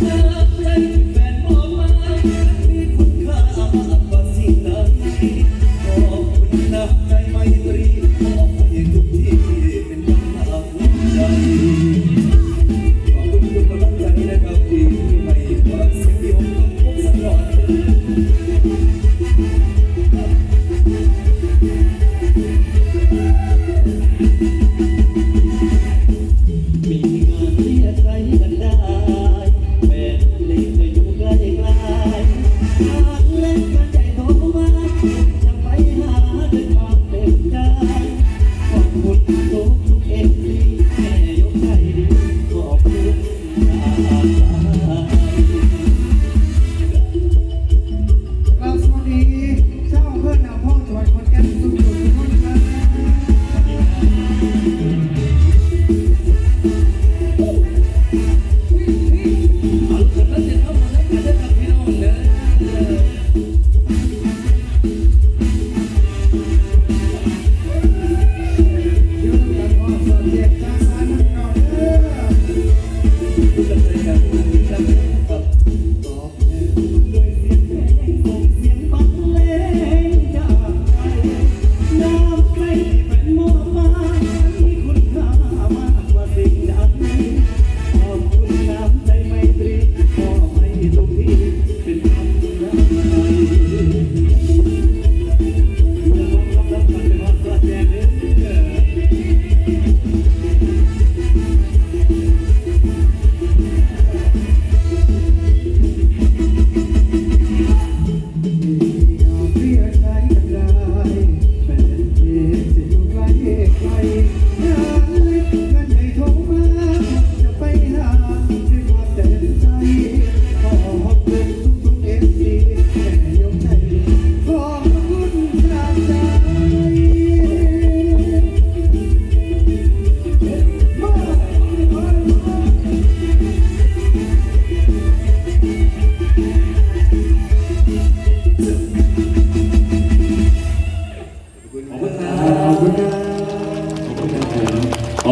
เธอเจที่แฟนมอมา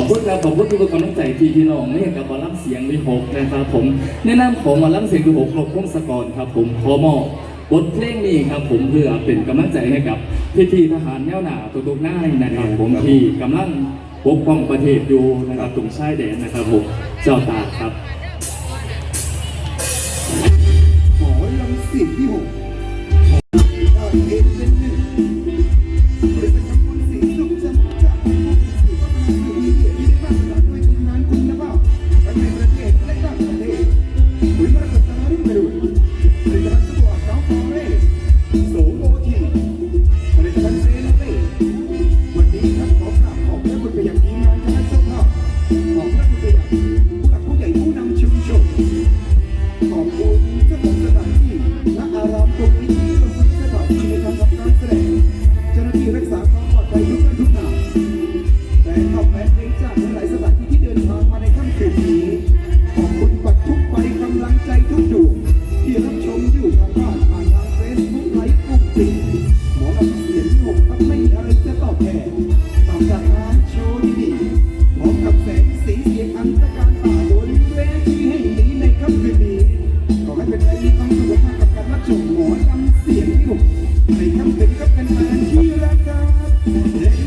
คุณครับขอบคุณทุกคนน้ำใจที่พี่น้องไม่อยากกับมารับเสียงวิหกนะครับผมในนามของมารับเสียงวิหกลบพงสกอรครับ ผมขอมอบบทเพลงนี้ครับผมเพื่อเป็นกำลังใจให้กับพี่ทหารแนวหน้าตัวตุกหน้าในะครับผมที่กำลังปกป้องประเทศอยู่นะครับตรงชายแดนนะครับผมเจ้าตาครับ ทำเป็นก็เป็นแานที่รักกัน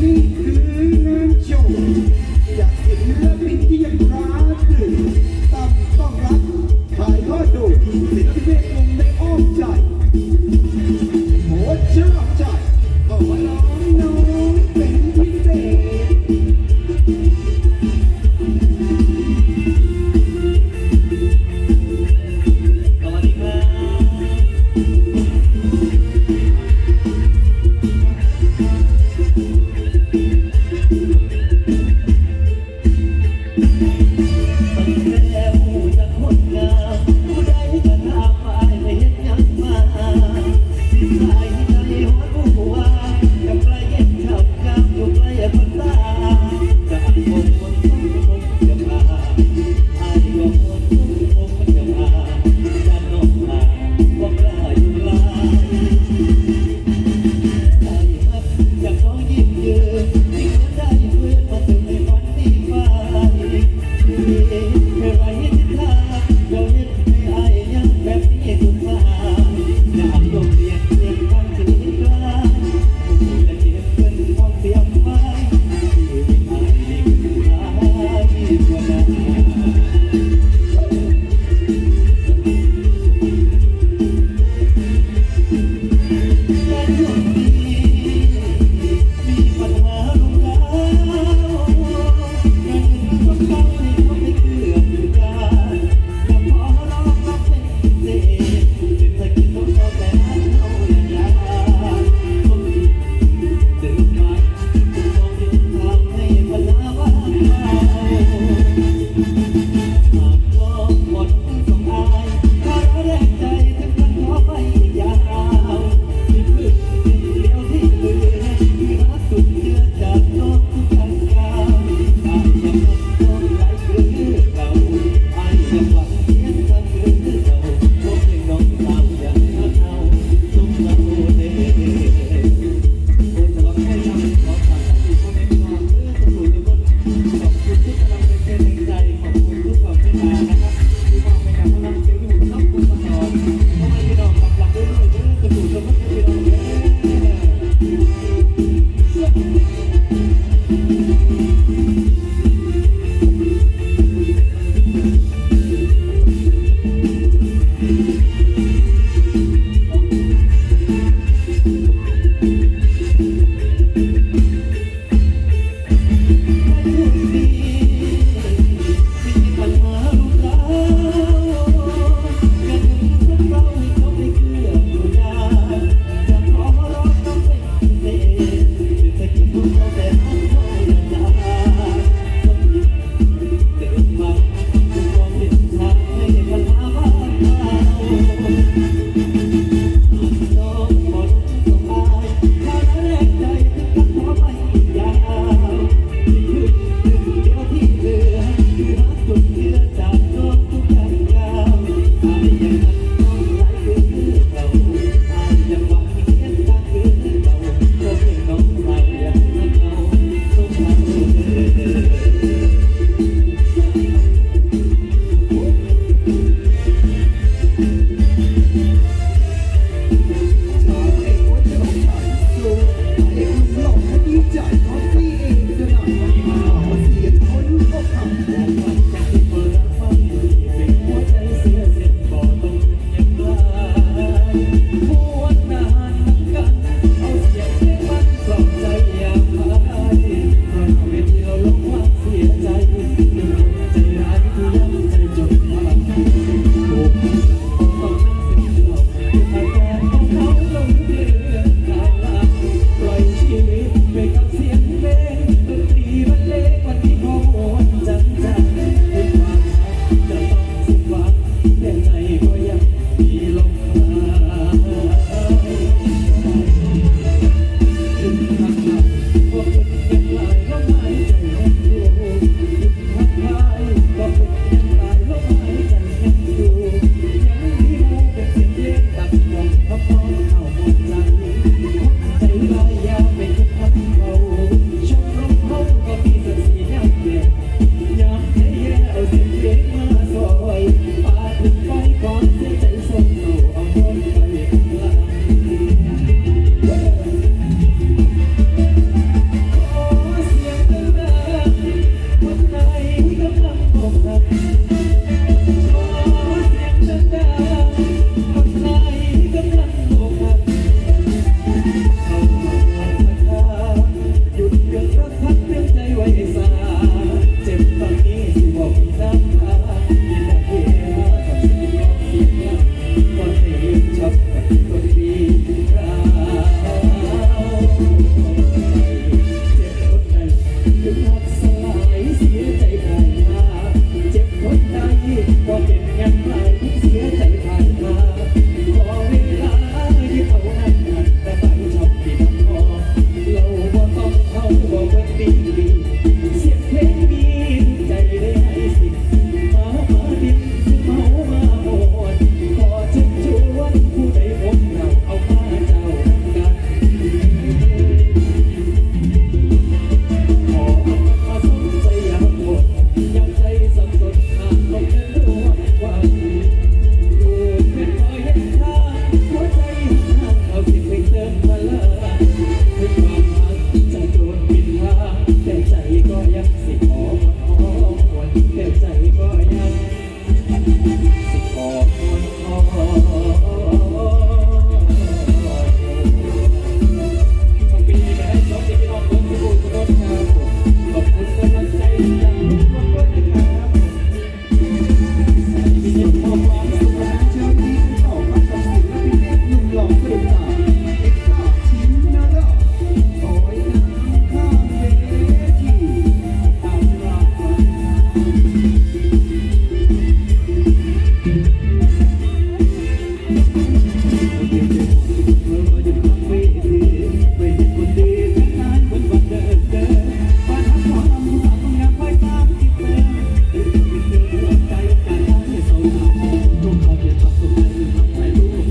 เขาเปลี่ยนความสุขให้ลืมทำให้รู้แ